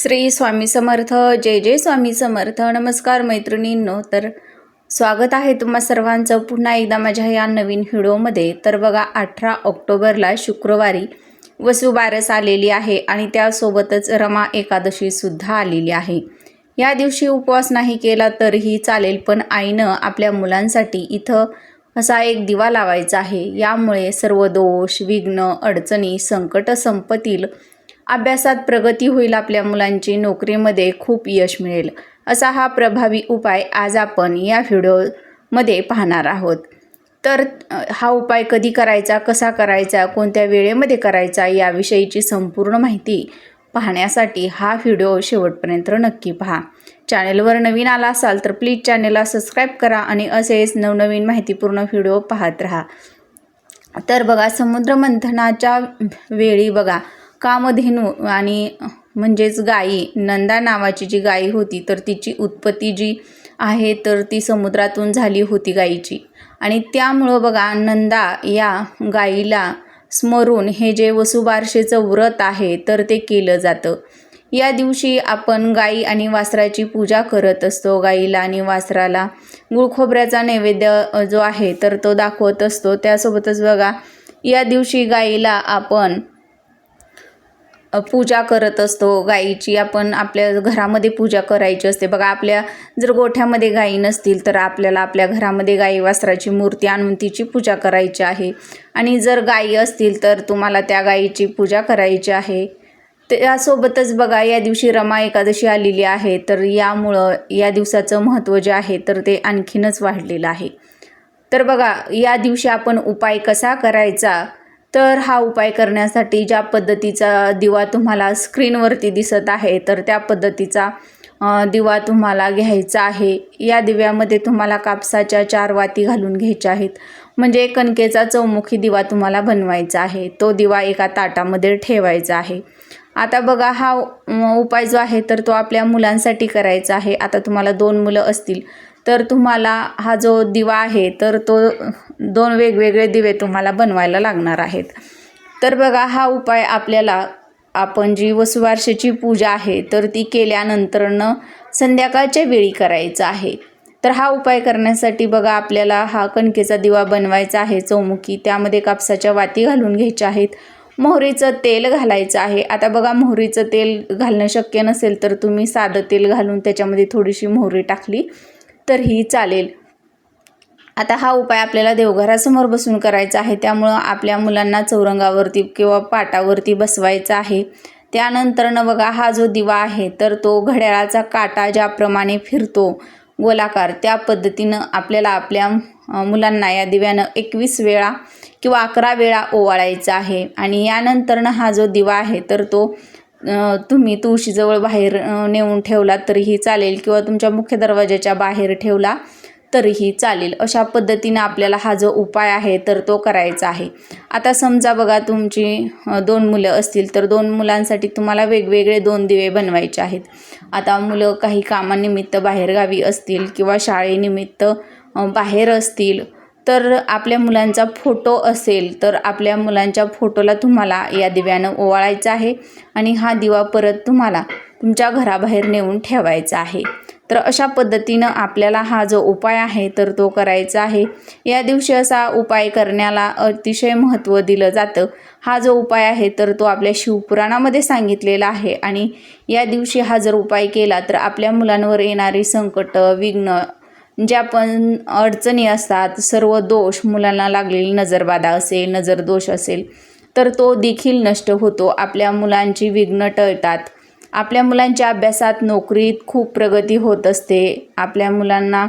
श्री स्वामी समर्थ जय जय स्वामी समर्थ. नमस्कार मैत्रिणींनो तर स्वागत आहे तुम्हा सर्वांचं. पुन्हा एकदा माझ्या या नवीन व्हिडिओमध्ये. तर बघा अठरा ऑक्टोबरला शुक्रवारी वसुबारस आलेली आहे आणि त्यासोबतच रमा एकादशीसुद्धा आलेली आहे. या दिवशी उपवास नाही केला तरीही चालेल पण आईनं आपल्या मुलांसाठी इथं असा एक दिवा लावायचा आहे. यामुळे सर्व दोष विघ्न अडचणी संकट संपतील अभ्यासात प्रगती होईल आपल्या मुलांची नोकरीमध्ये खूप यश मिळेल. असा हा प्रभावी उपाय आज आपण या व्हिडिओमध्ये पाहणार आहोत. तर हा उपाय कधी करायचा कसा करायचा कोणत्या वेळेमध्ये करायचा याविषयीची संपूर्ण माहिती पाहण्यासाठी हा व्हिडिओ शेवटपर्यंत नक्की पहा. चॅनेलवर नवीन आला असाल तर प्लीज चॅनेलला सबस्क्राईब करा आणि असेच नवनवीन माहितीपूर्ण व्हिडिओ पाहत राहा. तर बघा समुद्रमंथनाच्या वेळी बघा कामधेनू आणि म्हणजेच गायी नंदा नावाची जी गायी होती तर तिची उत्पत्ती जी आहे तर ती समुद्रातून झाली होती गायीची आणि त्यामुळं बघा नंदा या गायीला स्मरून हे जे वसुबारशेचं व्रत आहे तर ते केलं जातं. या दिवशी आपण गाई आणि वासराची पूजा करत असतो. गाईला आणि वासराला गुळखोबऱ्याचा नैवेद्य जो आहे तर तो दाखवत असतो. त्यासोबतच बघा या दिवशी गाईला आपण पूजा करत असतो. गाईची आपण आपल्या घरामध्ये पूजा करायची असते. बघा आपल्या जर गोठ्यामध्ये गाई नसतील तर आपल्याला आपल्या घरामध्ये गाई वासराची मूर्ती आणून तिची पूजा करायची आहे. आणि जर गाई असतील तर तुम्हाला त्या गाईची पूजा करायची आहे. त्यासोबतच बघा या दिवशी रमा एकादशी आलेली आहे तर यामुळं या दिवसाचं महत्त्व जे आहे तर ते आणखीनच वाढलेलं आहे. तर बघा या दिवशी आपण उपाय कसा करायचा? तर हा उपाय करण्यासाठी ज्या पद्धतीचा दिवा तुम्हाला स्क्रीनवरती दिसत आहे तर त्या पद्धतीचा दिवा तुम्हाला घ्यायचा आहे. या दिव्यामध्ये तुम्हाला कापसाच्या चार वाती घालून घ्यायच्या आहेत. म्हणजे कणकेचा चौमुखी दिवा तुम्हाला बनवायचा आहे. तो दिवा एका ताटामध्ये ठेवायचा आहे. आता बघा हा उपाय जो आहे तर तो आपल्या मुलांसाठी करायचा आहे. आता तुम्हाला दोन मुलं असतील. तर तुम्हाला हा जो दिवा आहे तर तो दोन वेगवेगळे दिवे तुम्हाला बनवायला लागणार आहेत. तर बघा हा उपाय आपल्याला आपण जी वसुवारशेची पूजा आहे तर ती केल्यानंतरनं संध्याकाळच्या वेळी करायचा आहे. तर हा उपाय करण्यासाठी बघा आपल्याला हा कणकेचा दिवा बनवायचा आहे चौमुखी. त्यामध्ये कापसाच्या वाती घालून घ्यायच्या आहेत. मोहरीचं तेल घालायचं आहे. आता बघा मोहरीचं तेल घालणं शक्य नसेल तर तुम्ही साधं तेल घालून त्याच्यामध्ये थोडीशी मोहरी टाकली. तरीही चालेल. आता हा उपाय आपल्याला देवघरासमोर बसून करायचा आहे. त्यामुळं आपल्या मुलांना चौरंगावरती किंवा पाटावरती बसवायचा आहे. त्यानंतरनं बघा हा जो दिवा आहे तर तो घड्याळाचा काटा ज्याप्रमाणे फिरतो गोलाकार त्या पद्धतीनं आपल्याला आपल्या मुलांना या दिव्यानं एकवीस वेळा किंवा अकरा वेळा ओवाळायचा आहे. आणि यानंतरनं हा जो दिवा आहे तर तो तुम्ही तुळशीजवळ बाहेर नेऊन ठेवला तरीही चालेल किंवा तुमच्या मुख्य दरवाजाच्या बाहेर ठेवला तरीही चालेल. अशा पद्धतीनं आपल्याला हा जो उपाय आहे तर तो करायचा आहे. आता समजा बघा तुमची दोन मुलं असतील तर दोन मुलांसाठी तुम्हाला वेगवेगळे दोन दिवे बनवायचे आहेत. आता मुलं काही कामानिमित्त बाहेरगावी असतील किंवा शाळेनिमित्त बाहेर असतील तर आपल्या मुलांचा फोटो असेल तर आपल्या मुलांच्या फोटोला तुम्हाला या दिव्यानं ओवाळायचं आहे आणि हा दिवा परत तुम्हाला तुमच्या घराबाहेर नेऊन ठेवायचा आहे. तर अशा पद्धतीनं आपल्याला हा जो उपाय आहे तर तो करायचा आहे. या दिवशी असा उपाय करण्याला अतिशय महत्त्व दिलं जातं. हा जो उपाय आहे तर तो आपल्या शिवपुराणामध्ये सांगितलेला आहे. आणि या दिवशी हा जर उपाय केला तर आपल्या मुलांवर येणारी संकट विघ्न म्हणजे ज्या पण अडचणी असतात सर्व दोष मुलांना लागलेली नजरबाधा असेल नजर दोष असेल तर तो देखील नष्ट होतो. आपल्या मुलांची विघ्न टळतात. आपल्या मुलांच्या अभ्यासात नोकरीत खूप प्रगती होत असते. आपल्या मुलांना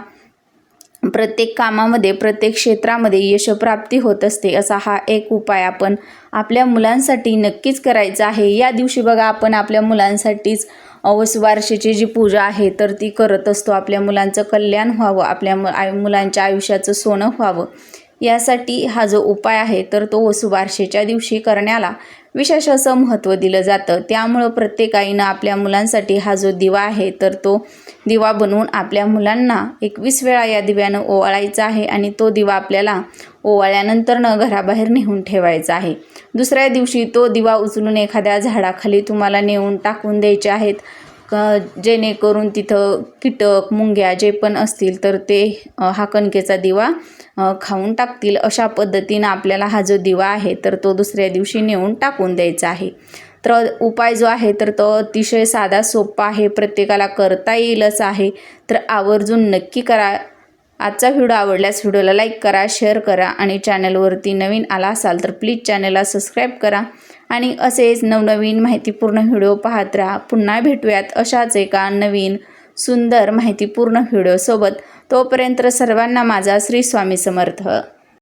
प्रत्येक कामामध्ये प्रत्येक क्षेत्रामध्ये यशप्राप्ती होत असते. असा हा एक उपाय आपण आपल्या मुलांसाठी नक्कीच करायचा आहे. या दिवशी बघा आपण आपल्या मुलांसाठीच वसुबारशीची जी पूजा आहे तर ती करत असतो. आपल्या मुलांचं कल्याण व्हावं आपल्या मु आय मुलांच्या आयुष्याचं सोनं व्हावं. यासाठी हा जो उपाय आहे तर तो वसुबारशेच्या दिवशी करण्याला विशेष असं महत्त्व दिलं जातं. त्यामुळं प्रत्येक आईनं आपल्या मुलांसाठी हा जो दिवा आहे तर तो दिवा बनवून आपल्या मुलांना एकवीस वेळा या दिव्यानं ओवाळायचा आहे आणि तो दिवा आपल्याला ओवाळल्यानंतरनं घराबाहेर नेऊन ठेवायचा आहे. दुसऱ्या दिवशी तो दिवा उचलून एखाद्या झाडाखाली तुम्हाला नेऊन टाकून द्यायचे आहेत. जेणेकरून तिथं कीटक मुंग्या जे पण असतील तर ते हा कणकेचा दिवा खाऊन टाकतील. अशा पद्धतीनं आपल्याला हा जो दिवा आहे तर तो दुसऱ्या दिवशी नेऊन टाकून द्यायचा आहे. तर उपाय जो आहे तर तो अतिशय साधा सोपा आहे. प्रत्येकाला करता येईलच आहे. तर आवर्जून नक्की करा. आजचा व्हिडिओ आवडल्यास व्हिडिओला लाईक करा शेअर करा आणि चॅनलवरती नवीन आला असाल तर प्लीज चॅनलला सबस्क्राईब करा. आणि असेच नवनवीन माहितीपूर्ण व्हिडिओ पाहत राहा. पुन्हा भेटूयात अशाच एका नवीन सुंदर माहितीपूर्ण व्हिडिओसोबत. तोपर्यंत सर्वांना माझा श्री स्वामी समर्थ.